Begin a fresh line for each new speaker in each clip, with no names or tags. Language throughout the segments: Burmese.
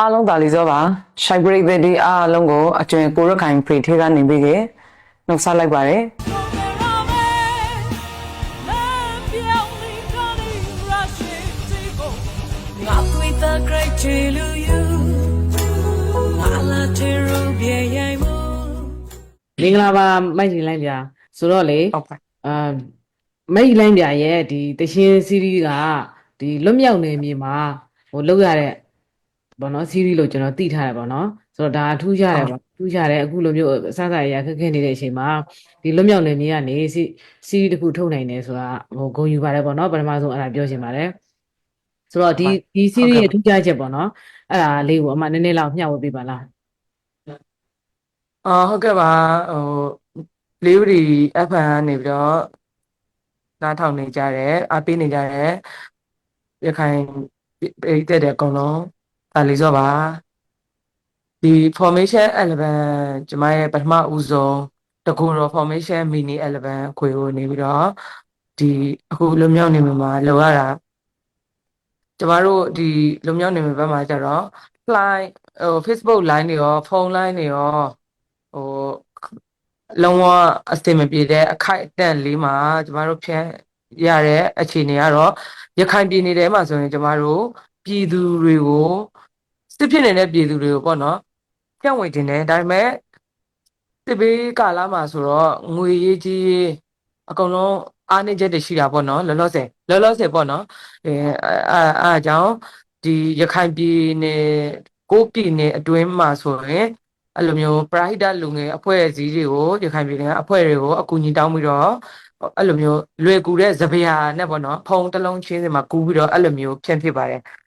အားလုံးပါလီစောပါရှိုက်ဘရိတ်တဲ့ဒီအားလုံးကိုအကျွင်ကိုရခိုင်ဖရီထေးကနေပြီးကေနှုတ်ဆက်လိုက်ပါတယ်
The great to you, Mala Teru, yeah,
မင်္ဂလာပါမိုက်ကြီးလိုင်းပြဆိုတော့လေ
ဟုတ်ပါ
အာမိုက်ကြီးလိုင်းပြရဲ့ဒီတရှင်စီးရီးကဒီလွတ်မြောက်နေမြေမှာဟိုလောက်ရတဲ့ ဘောနော်စီးရီးလို့ကျွန်တော်သိထားတယ်ပေါ့နော်ဆိုတော့ဒါထူးခြားတယ်ပေါ့ထူးခြားတယ်အခုလိုမျိုးအစအစအရာခက်ခဲနေတဲ့အချိန်မှာဒီလွတ်မြောက်နေမြေကနေစီစီးရီးတစ်ခုထုတ်နိုင်တယ်ဆိုတာဟိုဂုဏ်ယူပါတယ်ပေါ့နော်ပထမဆုံးအဲ့ဒါပြောချင်ပါတယ်ဆိုတော့ဒီဒီစီးရီးရဲ့ထူးခြားချက်ပေါ့နော်အဲ့ဒါလေးကိုအမှနည်းနည်းလောက်မျှဝေပေးပါလား
အာဟုတ်ကဲ့ပါဟိုလေးဦးဒီ FM နေပြီးတော့နားထောင်နေကြတယ်အားပေးနေကြတယ်ရခိုင်ပြည်သက်တဲ့အကုန်လုံး ပါလီစောပါဒီ formation 11ကျမရဲ့ပထမဦးဆုံးတကူတော့ formation mini 11ခွေကိုနေပြီးတော့ဒီအခုလွန်မြောက်နေမှာလောရတာကျမတို့ဒီလွန်မြောက်နေမှာဘက်မှာကျတော့ line ဟို Facebook line တွေရောဖုန်း line တွေရောဟိုလုံးဝအဆင်မပြေတဲ့အခိုက်အတန့်လေးမှာကျမတို့ဖြန့်ရတဲ့အခြေအနေကတော့ရခိုင်ပြည်နယ်ထဲမှာဆိုရင်ကျမတို့ပြည်သူတွေကို စစ်ဖြစ်နေတဲ့ပြည်သူတွေကိုပေါ့နော်ဖြန့်ဝေတင်တယ်ဒါပေမဲ့စစ်ဘေးကာလမှာဆိုတော့ငွေရေးကြီးရေးအကုန်လုံးအားနည်းချက်တွေရှိတာပေါ့နော်လောလောဆယ်လောလောဆယ်ပေါ့နော်အဲအဲအဲအားကြောင့်ဒီရခိုင်ပြည်နယ်ကိုးပြည်နယ်အတွင်းမှာဆိုရင်အဲ့လိုမျိုးပရာဟိတလူငယ်အဖွဲ့အစည်းတွေကိုရခိုင်ပြည်နယ်ကအဖွဲ့တွေကိုအကူအညီတောင်းပြီးတော့အဲ့လိုမျိုးလွယ်ကူတဲ့သဗျာနဲ့ပေါ့နော်ဖုံတစ်လုံးချင်းစီမှာကူးပြီးတော့အဲ့လိုမျိုးဖြန့်ဖြစ်ပါတယ်။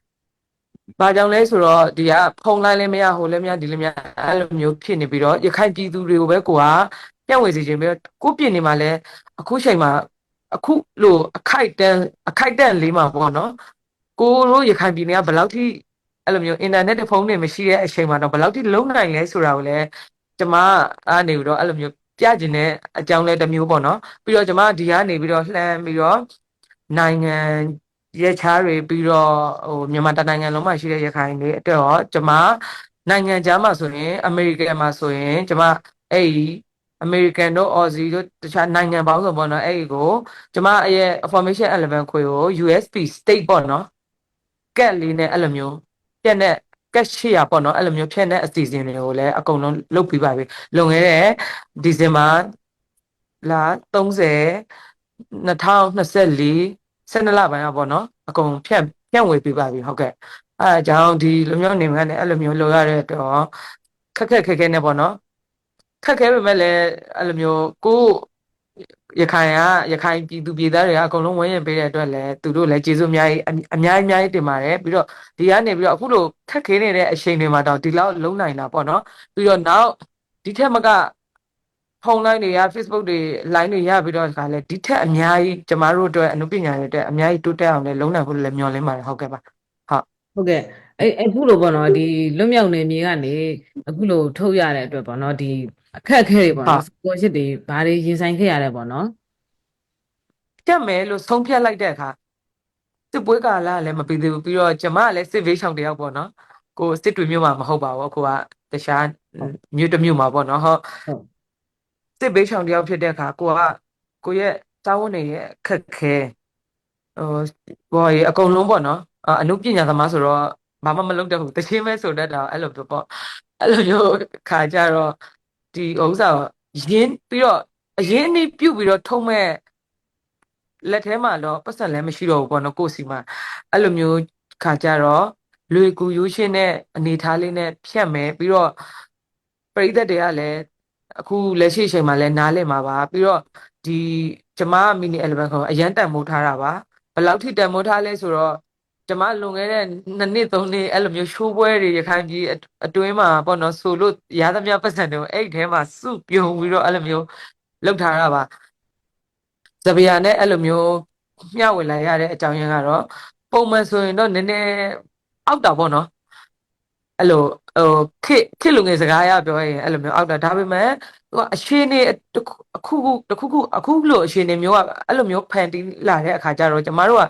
ဘာကြောင့်လဲဆိုတော့ဒီကဖုံလိုက်လည်းမရဟိုလည်းမရဒီလည်းမရအဲ့လိုမျိုးဖြစ်နေပြီးတော့ရခိုင်ပြည်သူတွေကိုပဲကိုကပြန့်ဝေစီခြင်းပြီးတော့ကိုပြည်နေမှာလည်းအခုချိန်မှာအခုလိုအခိုက်တန်းအခိုက်တန်းလေးမှာပေါ့နော်ကိုတို့ရခိုင်ပြည်နယ်ကဘယ်လောက်ထိအဲ့လိုမျိုးအင်တာနက်တွေဖုန်းတွေမရှိတဲ့အချိန်မှာတော့ဘယ်လောက်ထိလုံးနိုင်လဲဆိုတာကိုလည်းကျမအားနေပြီးတော့အဲ့လိုမျိုးပြကျင်တဲ့အကြောင်းလဲတစ်မျိုးပေါ့နော်ပြီးတော့ကျမဒီကနေပြီးတော့လှမ်းပြီးတော့နိုင်ငံ ရဲချားတွေပြီးတော့ဟိုမြန်မာတိုင်းနိုင်ငံလုံးမှာရှိတဲ့ရခိုင်တွေအတွက်ရောကျမနိုင်ငံခြားမှာဆိုရင် အမေရိကန်မှာဆိုရင်ကျမအဲ့ဒီအမေရိကန်တို့အော်ဇီတို့တခြားနိုင်ငံပေါင်းစုံပေါ့နော်အဲ့ဒီကိုကျမရဲ့ information element ခွေကို USP state ပေါ့နော်ကက်လေးနဲ့အဲ့လိုမျိုးပြက်တဲ့ကက်ရှီယာပေါ့နော်အဲ့လိုမျိုးဖြည့်တဲ့အစီအစဉ်တွေကိုလည်းအကုန်လုံးလုပ်ပြီးပါပြီလွန်ခဲ့တဲ့ဒီဇင်ဘာလ30 2024 12လပိုင်းอ่ะပေါ့နော်အကုန်ဖြန့်ဖြန့်ဝေပေးပါပြီဟုတ်ကဲ့အဲအကြောင်းဒီလူမျိုးနေမှန်းနဲ့အဲ့လိုမျိုးလိုရတဲ့တော့ခက်ခက်ခဲခဲနဲ့ပေါ့နော်ခက်ခဲပေမဲ့လည်းအဲ့လိုမျိုးကိုရခိုင်ကရခိုင်ပြည်သူပြည်သားတွေကအကုန်လုံးဝန်းရံပေးတဲ့အတွက်လည်းသူတို့လည်းကျေးဇူးအများကြီးအများကြီးအများကြီးတင်ပါတယ်ပြီးတော့ဒီကနေပြီးတော့အခုလိုခက်ခဲနေတဲ့အချိန်တွေမှာတော့ဒီလောက်လုံးနိုင်တာပေါ့နော်ပြီးတော့နောက်ဒီထက်မက ဖုန်းလိုင်းတွေရ Facebook တွေ line တွေရပြီးတော့ခါလဲဒီထက်အများကြီးကျမတို့အတွက်အနုပညာတွေအတွက်အများကြီးတိုးတက်အောင်လည်းလုံးနိုင်ဖို့လည်းမျှော်လင့်ပါတယ်ဟုတ်ကဲ့ပါဟုတ်
ဟုတ်ကဲ့အဲ့အခုလိုပေါ့နော်ဒီလွတ်မြောက်နေမြေကနေအခုလိုထုတ်ရတဲ့အတွက်ပေါ့နော်ဒီအခက်အခဲတွေပေါ့နော်စပေါ်ရှစ်တွေဘာတွေရင်ဆိုင်ခဲ့ရတယ်ပေါ့နော်
တက်မယ်လို့ဆုံးဖြတ်လိုက်တဲ့အခါစစ်ပွဲကာလကလည်းမပြီးသေးဘူးပြီးတော့ကျမကလည်းစစ်ဘေးရှောင်တယောက်ပေါ့နော်ကိုစစ်တွေမြို့မှာမဟုတ်ပါဘူးအခုကတခြားမြို့တစ်မြို့မှာပေါ့နော်ဟုတ်
ဟု တ်
စစ်ဘေးရှောင်တယောက်ဖြစ်တဲ့အခါကိုကကိုရဲ့စာဝန်တွေရဲ့အခက်ခဲဟိုဘော်ရီအကုန်လုံးပေါ့နော်အအနုပညာသမားဆိုတော့ဘာမှမလုပ်တတ်ဘူးတချင်းပဲဆိုတတ်တာအဲ့လိုပေါ့အဲ့လိုမျိုးခါကြတော့ဒီဥစ္စာကိုရင်းပြီးတော့အရင်အနည်းပြုတ်ပြီးတော့ထုံးမဲ့လက်ထဲမှာတော့ပတ်စံလည်းမရှိတော့ဘူးပေါ့နော်ကိုယ့်စီမှာအဲ့လိုမျိုးခါကြတော့လွေကူရိုးရှင်းတဲ့အနေထားလေးနဲ့ဖြတ်မယ်ပြီးတော့ပရိသတ်တွေကလည်း အခုလက်ရှိအချိန်မှာလည်းနားလည်မှာပါပြီးတော့ဒီကျမမီနီ11ကိုအရန်တန်မိုးထားတာပါဘယ်လောက်ထိတန်မိုးထားလဲဆိုတော့ကျမလွန်ခဲ့တဲ့နှစ်နှစ်သုံးနှစ်အဲ့လိုမျိုးရှိုးပွဲတွေရခိုင်ပြည်အတွင်းမှာပေါ့နော်ဆိုလို့ရသမျှပတ်စံတွေကိုအဲ့ဒီထဲမှာစုပြုံပြီးတော့အဲ့လိုမျိုးလောက်ထားတာပါဇဗီယာနဲ့အဲ့လိုမျိုးမျှဝေလိုက်ရတဲ့အကြောင်းရင်းကတော့ပုံမှန်ဆိုရင်တော့နည်းနည်းအောက်တာပေါ့နော် အဲ့လိုဟိုခစ်ခစ်လူငယ်စကားရပြောရင်အဲ့လိုမျိုးအောက်တာဒါပေမဲ့သူကအရှင်နေတစ်ခုအခုခုတစ်ခုခုအခုလိုအရှင်နေမျိုးကအဲ့လိုမျိုးဖန်တီးလာတဲ့အခါကျတော့ကျမတို့က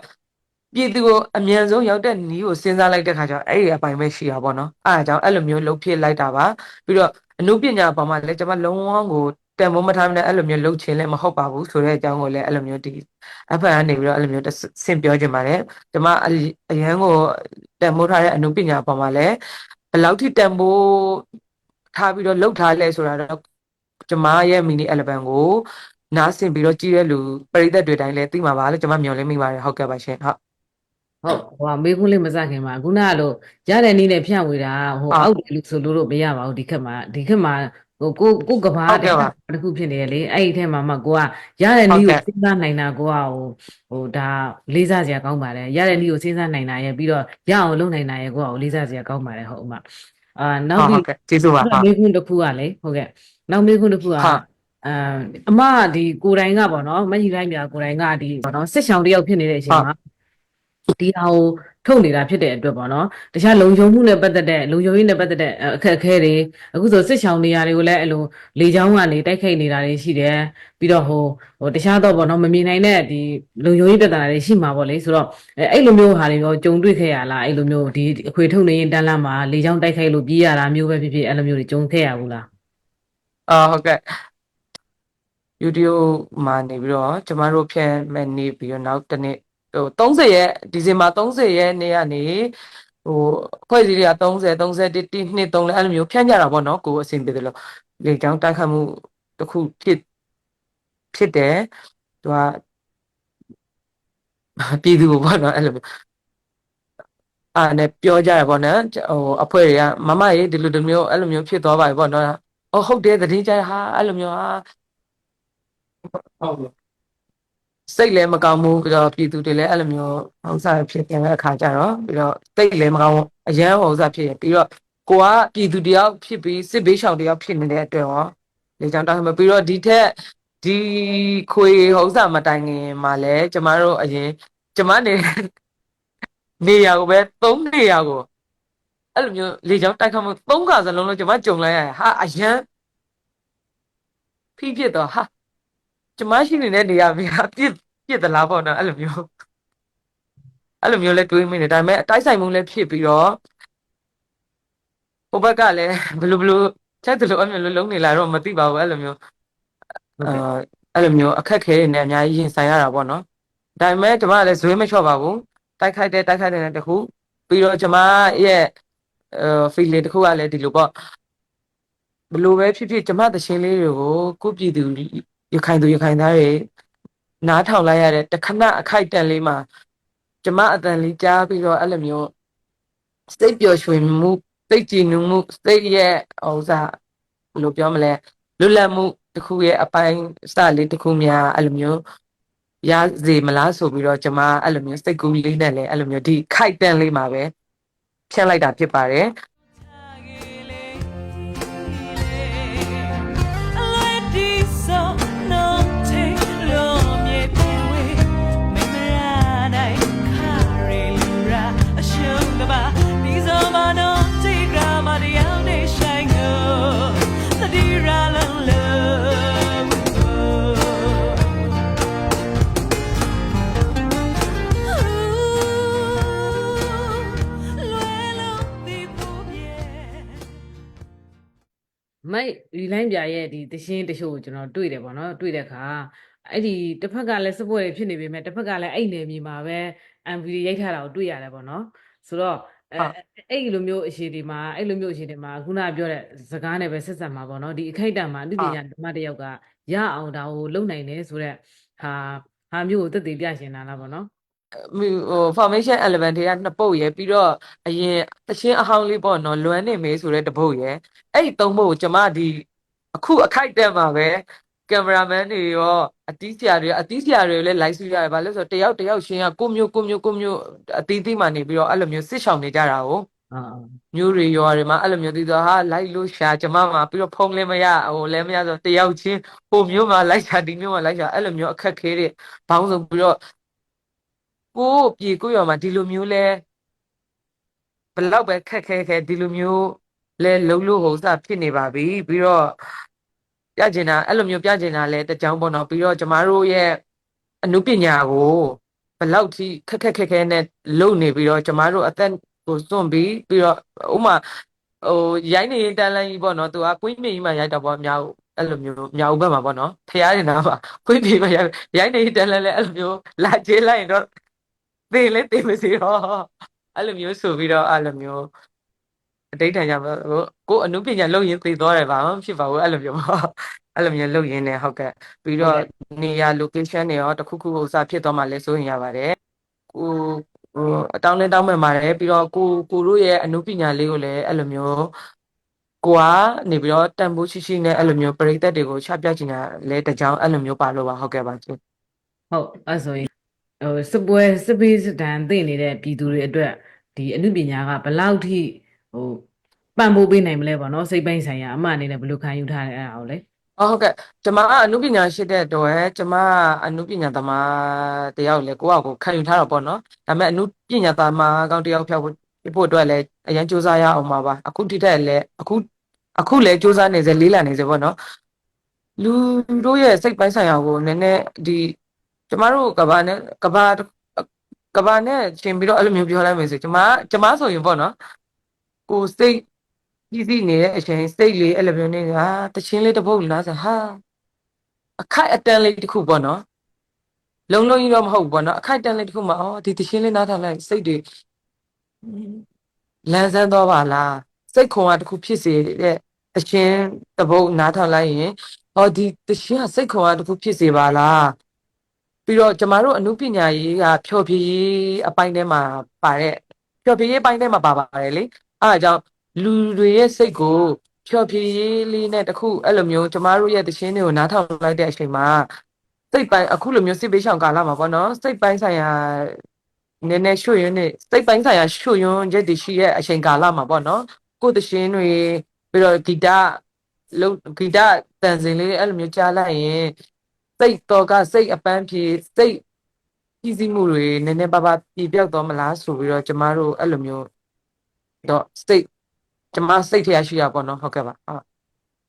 ပြည်သူကိုအမြန်ဆုံးရောက်တဲ့နီးကိုစဉ်းစားလိုက်တဲ့ခါကျတော့အဲ့ဒီအပိုင်းပဲရှိတာပေါ့နော်အဲအကြောင်းအဲ့လိုမျိုးလှုပ်ဖြစ်လိုက်တာပါပြီးတော့အမှုပညာပေါ်မှာလည်းကျွန်မလုံးဝကိုတန်ဖိုးမထားမနဲ့အဲ့လိုမျိုးလှုပ်ချင်လည်းမဟုတ်ပါဘူးဆိုတဲ့အကြောင်းကိုလည်းအဲ့လိုမျိုးဒီအဖက်ကနေပြီးတော့အဲ့လိုမျိုးဆင့်ပြောချင်ပါတယ်ကျွန်မအအရန်ကိုတန်ဖိုးထားတဲ့အမှုပညာပေါ်မှာလည်း ဘယ်လောက်ထိတန်ဖိုးထားပြီးတော့လှုပ်ထားလဲဆိုတာတော့ကျွန်မရဲ့မီနီ11ကိုနားဆင်ပြီးတော့ကြည့်ရလူပရိသတ်တွေတိုင်းလည်းသိမှာပါလို့ကျွန်မမျှော်လင့်မိပါတယ်ဟုတ်ကဲ့ပါရှင်ဟုတ်
ဟုတ်ဟိုကမေးခွန်းလေးမစခင်မှာခုနကလို့ရတဲ့နည်းနဲ့ဖြန့်ဝေတာဟို
ဟုတ်
အောက်တယ်လို့ဆိုလို့တော့မရပါဘူးဒီခက်မှာဒီခက်မှာ ဟိုကိုကိုကဘာ
ဟုတ်ကဲ့ပါ
တစ်ခုဖြစ်နေရလေအဲ့ဒီထဲမှာမှကိုကရတဲ့နည်း
ဟုတ်
ကို
ကဲ့
စဉ်းစားနိုင်တာကိုကဟိုဟိုဒါလေးစားစရာကောင်းပါတယ်ရတဲ့နည်းကိုစဉ်းစားနိုင်တာရဲ့ပြီးတော့ရအောင်လုပ်နိုင်တာရဲ့ကိုကဟိုလေးစားစရာကောင်းပါတယ်ဟုတ်အမအာနော
ဟု
က်
တ်
ပြီး
ဟုတ်ကဲ့ကျေးဇူးပါဟုတ်
မေးခွန်းတစ်ခုကလေဟုတ်ကဲ့နောက်မေးခွန်းတစ်ခုက
ဟုတ်
အာအမဒီကိုယ်တိုင်ကပေါ့နော်မကြီးတိုင်းပြကိုယ်တိုင်ကဒီပေါ့နော်စစ်ဆောင်တယောက်ဖြစ်နေတဲ့အချိန်မှာ ဒီဟာကိုထုတ်နေတာဖြစ်တဲ့အတွက်ပေါ့နော်တခြားလုံခြုံမှုနဲ့ပတ်သက်တဲ့လုံခြုံရေးနဲ့ပတ်သက်တဲ့အဲအခက်အခဲတွေအခုဆိုစစ်ဆောင်နေရာတွေကိုလည်းအဲ့လိုလေကြောင်းကနေတိုက်ခိုက်နေတာတွေရှိတယ်ပြီးတော့ဟိုဟိုတခြားတော့ပေါ့နော်မမြင်နိုင်တဲ့ဒီလုံခြုံရေးပြဿနာတွေရှိမှာပေါ့လေဆိုတော့အဲအဲ့လိုမျိုးဟာတွေရောကြုံတွေ့ခဲ့ရလားအဲ့လိုမျိုးဒီအခွေထုတ်နေရင်တန်းလန်းမှာလေကြောင်းတိုက်ခိုက်လို့ပြေးရတာမျိုးပဲဖြစ်ဖြစ်အဲ့လိုမျိုးတွေကြုံခဲ့ရဘူးလား
အာဟုတ်ကဲ့ YouTube မှာနေပြီးတော့ကျမတို့ဖြန့်မဲ့နေပြီးတော့နောက်တစ်နေ့ ဟို30ရက်ဒီဇင်ဘာ30ရက်နေ့ကနေဟိုအဖွဲ့အစည်းတွေက30 31 1 2 3လဲအဲ့လိုမျိုးဖြန့်ကြတာပေါ့နော်ကိုယ်အဆင်ပြေတယ်လို့လေကြောင်းတိုက်ခတ်မှုတစ်ခုဖြစ်ဖြစ်တယ်သူကပြည်သူပေါ့နော်အဲ့လိုမျိုးအာနဲ့ပြောကြရပေါ့နော်ဟိုအဖွဲ့တွေကမမရေဒီလိုဒီမျိုးအဲ့လိုမျိုးဖြစ်သွားပါပြီပေါ့နော်အော်ဟုတ်တယ်သတရင်ကြရဟာအဲ့လိုမျိုးဟာဟုတ်ပြီ စိတ်လည်းမကောင်းဘူးပြီးတော့ပြည်သူတွေလည်းအဲ့လိုမျိုးဥစ္စာဖြစ်တဲ့အခါကျတော့ပြီးတော့စိတ်လည်းမကောင်းဘူးအရန်ဥစ္စာဖြစ်ရင်ပြီးတော့ကိုကပြည်သူတယောက်ဖြစ်ပြီးစစ်ဘေးရှောင်တယောက်ဖြစ်နေတဲ့အတွက်ရောလေကြောင်းတောင်းမှပြီးတော့ဒီထက်ဒီခွေဥစ္စာမတိုင်ခင်မှာလည်းကျမတို့အရင်ကျမနေနေရာကိုပဲ၃နေရာကိုအဲ့လိုမျိုးလေကြောင်းတိုက်ခတ်မှု၃ခါစလုံးလုံးကျမကြုံလိုက်ရတယ်ဟာအရန်ဖိဖြစ်တော့ဟာ ကျမရှိနေတဲ့နေရာမြေကပြစ်ပြစ်သလားပေါ့နော်အဲ့လိုမျိုးအဲ့လိုမျိုးလဲတွေးမိနေဒါပေမဲ့အတိုက်ဆိုင်မှုလည်းဖြစ်ပြီးတော့ဟိုဘက်ကလည်းဘယ်လိုဘယ်လိုချက်တလို့အမျိုးလုံးလုံးနေလာတော့မသိပါဘူးအဲ့လိုမျိုး
ဟုတ်
အာ
ကဲ့
အဲ့လိုမျိုးအခက်ခဲတွေနဲ့အများကြီးရင်ဆိုင်ရတာပေါ့နော်ဒါပေမဲ့ကျမကလည်းဇွေးမလျှော့ပါဘူးတိုက်ခိုက်တဲ့တိုက်ခိုက်တဲ့တခုပြီးတော့ကျမရဲ့အဲ feeling တခုကလည်းဒီလိုပေါ့ဘယ်လိုပဲဖြစ်ဖြစ်ကျမသရှင်လေးတွေကိုကိုယ့်ပြည်သူ ရခိုင်သူရခိုင်သားတွေနားထောင်လိုက်ရတဲ့တခဏအခိုက်အတန့်လေးမှာကျမအတန်လေးကြားပြီးတော့အဲ့လိုမျိုးစိတ်ပျော်ရွှင်မှုစိတ်ကြည်နူးမှုစိတ်ရဲ့ဥစ္စာဘယ်လိုပြောမလဲလွတ်လပ်မှုတစ်ခုရဲ့အပိုင်းစလေးတစ်ခုများအဲ့လိုမျိုးရစေမလားဆိုပြီးတော့ကျမအဲ့လိုမျိုးစိတ်ကူးလေးနဲ့လည်းအဲ့လိုမျိုးဒီခိုက်တန့်လေးမှာပဲဖြန့်လိုက်တာဖြစ်ပါတယ်
မိုက်ရီလိုင်းပြရဲ့ဒီတရှင်းတချို့ကိုကျွန်တော်တွေ့တယ်ပေါ့နော်တွေ့တဲ့အခါအဲ့ဒီတစ်ဖက်ကလည်းစပွဲဖြစ်နေပေမဲ့တစ်ဖက်ကလည်းအဲ့နယ်မြေမှာပဲ MV ရိုက်ထားတာကိုတွေ့ရတယ်ပေါ့နော်ဆိုတော့အဲ
ဟုတ်
အဲ့လိုမျိုးအရှိတွေမှာအဲ့လိုမျိုးအရှိတွေမှာခုနကပြောတဲ့စကားနဲ့ပဲဆက်ဆက်မှာပေါ့နော်ဒီအခိုက်အတန့်မှာအသိပညာဓမ္မတစ်ယောက်ကရအောင်ဒါကိုလုံနိုင်တယ်ဆိုတော့ဟာဟာမျိုးကိုသက်သေပြရှင်တာလားပေါ့နော်
ဟို formation element တွေကနှစ်ပုတ်ရယ်ပြီးတော့အရင်တချင်းအဟောင်းလေးပေါ့နော်လွမ်းနေမေးဆိုတဲ့တစ်ပုတ်ရယ်အဲ့ဒီသုံးပုတ်ကိုကျွန်မဒီအခုအခိုက်အတန့်မှာပဲကင်မရာမန်တွေရောအတီးဆရာတွေရောအတီးဆရာတွေလည်း live ဆွရတယ်ဘာလို့လဲဆိုတော့တယောက်တယောက်ရှင်းကကိုမျိုးကိုမျိုးကိုမျိုးအတီးတီးမှနေပြီးတော့အဲ့လိုမျိုးစစ်ဆောင်နေကြတာကို
အာ
မျိုးတွေရောတွေမှာအဲ့လိုမျိုးသိတော့ဟာ live လို့ရှာကျွန်မမှာပြီးတော့ဖုန်းလည်းမရဟိုလည်းမရဆိုတယောက်ချင်းဟိုမျိုးမှာ live ရှာဒီမျိုးမှာ live ရှာအဲ့လိုမျိုးအခက်ခဲတွေဘောင်းဆုံးပြီးတော့ ကိုယ့်ပြေကိုယ့်ရောမှာဒီလိုမျိုးလဲဘယ်လောက်ပဲခက်ခဲခဲဒီလိုမျိုးလဲလုံးလို့ဟိုစဖြစ်နေပါပြီပြီးတော့ပြကျင်တာအဲ့လိုမျိုးပြကျင်တာလဲတကြောင်ပေါ့နော်ပြီးတော့ကျမတို့ရဲ့အနုပညာကိုဘလောက်ထိခက်ခက်ခဲခဲနဲ့လုံနေပြီးတော့ကျမတို့အသက်ကိုစွန့်ပြီးပြီးတော့ဥမာဟိုရိုင်းနေရင်တန်လန်းကြီးပေါ့နော်သူကကွင်းမြင့်ကြီးမှရိုက်တော့ပေါ့မြောက်အဲ့လိုမျိုးမြောက်ဘက်မှာပေါ့နော်ဖျားနေတာပါကွင်းမြင့်မှာရိုက်ရိုင်းနေရင်တန်လန်းလည်းအဲ့လိုမျိုးလာကျေးလိုက်ရင်တော့ သေလဲသေမစီတော့အဲ့လိုမျိုးဆိုပြီးတော့အဲ့လိုမျိုးအတိတ်ထန်ကြပါကိုကိုအနုပညာလုံရင်သေသွားတယ်ပါမဖြစ်ပါဘူးအဲ့လိုမျိုးပေါ့အဲ့လိုမျိုးလုံရင်းနေဟုတ်ကဲ့ပြီးတော့နေရာ location တွေရောတစ်ခုခုဥစားဖြစ်သွားမှလည်းစိုးရင်ရပါတယ်ကိုဟိုအတောင်းလဲတောင်းမှန်ပါတယ်ပြီးတော့ကိုကိုတို့ရဲ့အနုပညာလေးကိုလည်းအဲ့လိုမျိုးကိုကနေပြီးတော့တန်ဖိုးရှိရှိနဲ့အဲ့လိုမျိုးပရိသတ်တွေကိုချပြချင်တာလဲတကြောင်အဲ့လိုမျိုးပါလို့ပါဟုတ်ကဲ့ပါရှင်
ဟုတ်အဲ့ဆိုရင် ဟိုစပွဲစပေးစတန်သိနေတဲ့ပြည်သူတွေအတွက်ဒီအမှုပညာကဘယ်လောက်ထိဟိုပံ့ပိုးပေးနိုင်မလဲပေါ့နော်စိတ်ပိုင်းဆိုင်ရာအမှအနေနဲ့ဘယ်လိုခံယူထားလဲအဲ့ဒါကိုလေ
အော်ဟုတ်ကဲ့ကျမကအနုပညာရှိတဲ့အတွက်ကျမကအနုပညာသမားတယောက်လေကိုယ့်အကိုခံယူထားတော့ပေါ့နော်ဒါပေမဲ့အနုပညာသမားကောင်းတယောက်ဖြောက်ဖို့ဖို့အတွက်လည်းအရင်စူးစမ်းရအောင်ပါပါအခုတိတက်လည်းအခုအခုလည်းစူးစမ်းနေစေလေးလာနေစေပေါ့နော်လူတို့ရဲ့စိတ်ပိုင်းဆိုင်ရာကိုနည်းနည်းဒီ ကျမတို့ကဘာနဲ့ကဘာကဘာနဲ့ရှင်ပြီးတော့အဲ့လိုမျိုးပြောလိုက်မယ်ဆိုကျမကျမဆိုရင်ပေါ့နော်ကိုစိတ်ပြည်စီနေတဲ့အချိန်စိတ်လေးအဲ့လိုမျိုးနေတာတချင်းလေးတစ်ပုတ်လားဆိုဟာအခိုက်အတန့်လေးတစ်ခုပေါ့နော်လုံးလုံးကြီးတော့မဟုတ်ဘူးပေါ့နော်အခိုက်အတန့်လေးတစ်ခုမှာအော်ဒီတချင်းလေးနားထောင်လိုက်စိတ်တွေလန်းဆန်းသွားပါလားစိတ်ခွန်အားတစ်ခုဖြစ်စေတဲ့တချင်းတစ်ပုတ်နားထောင်လိုက်ရင်အော်ဒီတချင်းကစိတ်ခွန်အားတစ်ခုဖြစ်စေပါလား ပြီးတော့ကျမတို့အမှုပညာရေးကဖြော်ဖြေရေးအပိုင်းထဲမှာပါတဲ့ဖြော်ဖြေရေးအပိုင်းထဲမှာပါပါတယ်လေအဲအကြောင်းလူတွေရဲ့စိတ်ကိုဖြော်ဖြေရေးလေးနဲ့တခုအဲ့လိုမျိုးကျမတို့ရဲ့တခြင်းတွေကိုနားထောင်လိုက်တဲ့အချိန်မှာစိတ်ပိုင်းအခုလိုမျိုးစိတ်ပေးရှောင်ကာလမှာပေါ့နော်စိတ်ပိုင်းဆိုင်ရာနည်းနည်းရွှွယွန်းနေစိတ်ပိုင်းဆိုင်ရာရွှွယွန်းချက်တရှိရဲ့အချိန်ကာလမှာပေါ့နော်ကိုယ်တခြင်းတွေပြီးတော့ဂီတလုံးဂီတတန်စင်လေးအဲ့လိုမျိုးကြားလိုက်ရင် စိတ်တော်ကစိတ်အပန်းဖြေစိတ်ကြီးစီးမှုတွေနည်းနည်းပါးပါးပြပြောက်သွားမလားဆိုပြီးတော့ကျမတို့အဲ့လိုမျိုးတော့စိတ်ကျမစိတ်ထဲရရှိတာပေါ့နော်ဟုတ်ကဲ့ပါဟုတ်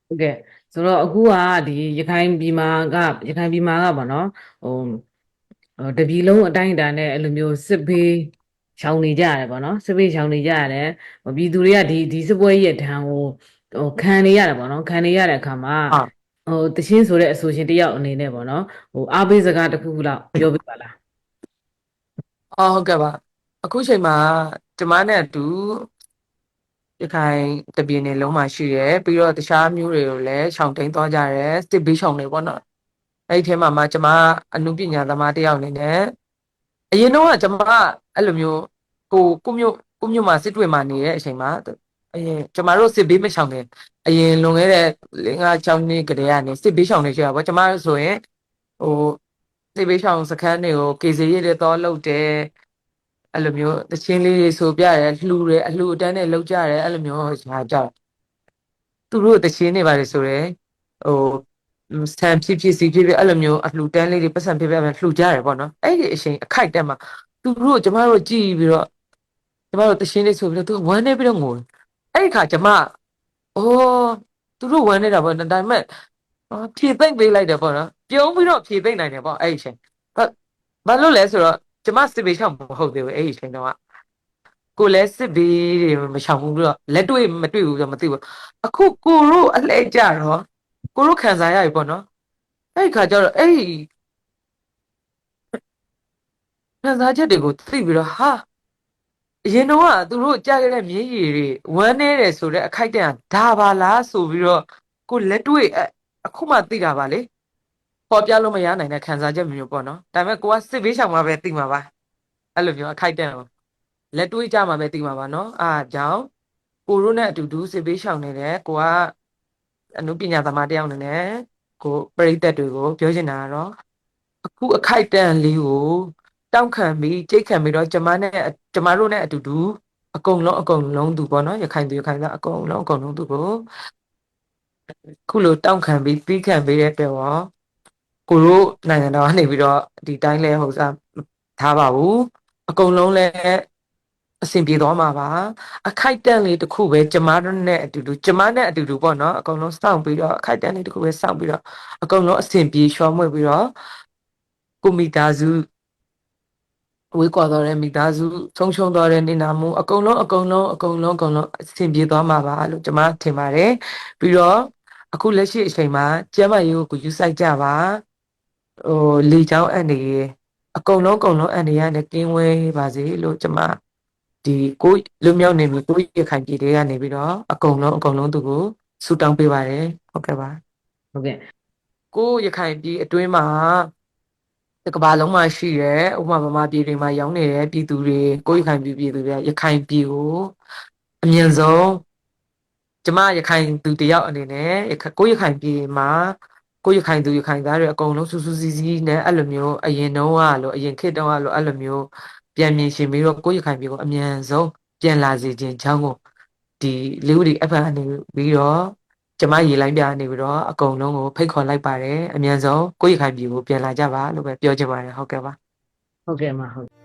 ဟုတ်ကဲ့ဆိုတော့အခုကဒီရခိုင်ပြည်မှာကရခိုင်ပြည်မှာကပေါ့နော်ဟိုဟိုတပြည်လုံးအတိုင်းအတာနဲ့အဲ့လိုမျိုးစစ်ဘေးရှောင်နေကြရတယ်ပေါ့နော်စစ်ဘေးရှောင်နေကြရတယ်ဟိုပြည်သူတွေကဒီဒီစစ်ပွဲရဲ့ဒဏ်ကိုဟိုခံနေရတယ်ပေါ့နော်ခံနေရတဲ့အခါမှာ
ဟုတ်
ဟိုတချင်းဆိုတဲ့အဆိုရှင်တယောက်အနေနဲ့ပေါ့နော်ဟိုအားပေးစကားတစ်ခုခုလောက်ပြောပြပါလား
အော်ဟုတ်ကဲ့ပါအခုချိန်မှာကျမနဲ့အတူရခိုင်တပြည်နယ်လုံးမှာရှိရဲပြီးတော့တခြားမျိုးတွေကိုလည်းရှောင်တိန်သွားကြရဲစစ်ဘေးရှောင်တွေပေါ့နော်အဲ့ဒီထဲမှာမှကျမအနုပညာသမားတယောက်အနေနဲ့အရင်တော့ကကျမအဲ့လိုမျိုးကိုကိုမျိုးကိုမျိုးမှာစစ်တွေမှာနေတဲ့အချိန်မှာ အရင်ကျမတို့စစ်ဘေးမရှောင်ခင်အရင်လွန်ခဲ့တဲ့၄၅၆နှစ်ကတည်းကနေစစ်ဘေးရှောင်နေကြတာပေါ့ကျမဆိုရင်ဟိုစေဘေးရှောင်စခန်းတွေကိုကေစီရည်တွေတော့လုပ်တယ်အဲ့လိုမျိုးတချင်းလေးတွေဆိုပြတယ်လှူတယ်အလှူအတန်းနဲ့လုပ်ကြတယ်အဲ့လိုမျိုးဟာကြတော့သူတို့တချင်းတွေပါတယ်ဆိုရယ်ဟိုဆန်ဖြစ်ဖြစ်စီဖြစ်ဖြစ်အဲ့လိုမျိုးအလှူတန်းလေးတွေပတ်စံဖြစ်ဖြစ်လှူကြတယ်ပေါ့နော်အဲ့ဒီအချိန်အခိုက်တက်မှာသူတို့ကျမတို့ကြည်ပြီးတော့ကျမတို့တချင်းလေးဆိုပြီးတော့သူဝမ်းနေပြီးတော့ငို အဲ့ဒီခါကျမအိုးသူတို့ဝမ်းနေတာပေါ့နော်ဒါပေမဲ့အော်ဖြည့်သိမ့်ပေးလိုက်တယ်ပေါ့နော်ပြုံးပြီးတော့ဖြည့်သိမ့်နိုင်တယ်ပေါ့အဲ့ဒီအချိန်ဘာလို့လဲဆိုတော့ကျမစစ်ဘေးရှောင်မဟုတ်သေးဘူးအဲ့ဒီအချိန်တော့ကကိုလည်းစစ်ဘေးတွေမရှောင်ဘူးပြီးတော့လက်တွေ့မတွေ့ဘူးဆိုတော့မသိဘူးအခုကိုတို့အလဲကြတော့ကိုတို့ခံစားရပြီပေါ့နော်အဲ့ဒီခါကျတော့အဲ့ဒီခံစားချက်တွေကိုသိပြီးတော့ဟာ အရင်တော့ကသူတို့ကြားခဲ့တဲ့မြင်းရည်တွေဝမ်းနေတယ်ဆိုတဲ့အခိုက်အတန့်ကဒါပါလားဆိုပြီးတော့ကိုလက်တွေ့အအခုမှသိတာပါလေပေါ်ပြလို့မရနိုင်တဲ့ခံစားချက်မျိုးပေါ့နော်ဒါပေမဲ့ကိုကစစ်ဘေးရှောင်မှာပဲသိမှာပါအဲ့လိုမျိုးအခိုက်အတန့်ပေါ့လက်တွေးကြမှာပဲသိမှာပါနော်အားကြောင့်ကိုရိုးနဲ့အတူတူစစ်ဘေးရှောင်နေတဲ့ကိုကအနုပညာသမားတစ်ယောက်အနေနဲ့ကိုပရိသတ်တွေကိုပြောချင်တာကတော့အခုအခိုက်အတန့်လေးကို တောက်ခံပြီးကြိတ်ခံပြီးတော့ကျမနဲ့ကျမတို့နဲ့အတူတူအကုန်လုံးအကုန်လုံးသူပေါ့နော်ရခိုင်သူရခိုင်သားအကုန်လုံးအကုန်လုံးသူကိုခုလိုတောက်ခံပြီးပြီးခံပြီးတဲ့အတွက်ရောကိုတို့နိုင်ငံတော်ကနေပြီးတော့ဒီတိုင်းလဲဟိုစားထားပါဘူးအကုန်လုံးလဲအဆင်ပြေသွားမှာပါအခိုက်အတန့်လေးတစ်ခုပဲကျမတို့နဲ့အတူတူကျမနဲ့အတူတူပေါ့နော်အကုန်လုံးစောင့်ပြီးတော့အခိုက်အတန့်လေးတစ်ခုပဲစောင့်ပြီးတော့အကုန်လုံးအဆင်ပြေရှော့မွေ့ပြီးတော့ကိုမိသားစု ဝေးကွာတော့တဲ့မိသားစုဆုံးရှုံးသွားတဲ့နေနာမှုအကုန်လုံးအကုန်လုံးအကုန်လုံးအကုန်လုံးအဆင်ပြေသွားမှာပါလို့ကျွန်မထင်ပါတယ်ပြီးတော့အခုလက်ရှိအချိန်မှာကျမ်းမာရေးကိုယူဆိုင်ကြပါဟိုလေချောင်းအန်နေအကုန်လုံးအကုန်လုံးအန်နေရနဲ့ကင်းဝဲပါစေလို့ကျွန်မဒီကိုလူမြောက်နေပြီကိုရခိုင်ပြည်တွေကနေပြီးတော့အကုန်လုံးအကုန်လုံးသူကိုဆူတောင်းပေးပါတယ်ဟုတ်ကဲ့ပါ
ဟုတ်ကဲ့
ကိုရခိုင်ပြည်အတွင်းမှာ တကဘာလုံးမှာရှိရဲဥပမာဗမာပြည်တွေမှာရောင်းနေတဲ့ပြည်သူတွေကိုရခိုင်ပြည်ပြည်သူတွေရခိုင်ပြည်ကိုအမြင့်ဆုံးကျမရခိုင်သူတယောက်အနေနဲ့ရခိုင်ကိုရခိုင်ပြည်မှာကိုရခိုင်သူရခိုင်သားတွေအကုန်လုံးစူးစူးစီးစီးနဲ့အဲ့လိုမျိုးအရင်တုန်းကလို့အရင်ခေတ်တုန်းကလို့အဲ့လိုမျိုးပြန်မြင်ရှင်ပြီးတော့ကိုရခိုင်ပြည်ကိုအမြန်ဆုံးပြန်လာစေခြင်းချောင်းကိုဒီလေးဦးဒီအဖန်အနေပြီးတော့ ကျမရေလိုင်းပြနေပြီးတော့အကုန်လုံးကိုဖိတ်ခေါ်လိုက်ပါတယ်အမြန်ဆုံးကိုယ့်ရခိုင်ပြည်ကိုပြန်လာကြပါလို့ပဲပြောချင်ပါတယ်ဟုတ်ကဲ့ပါ
ဟုတ်ကဲ့မှာဟုတ်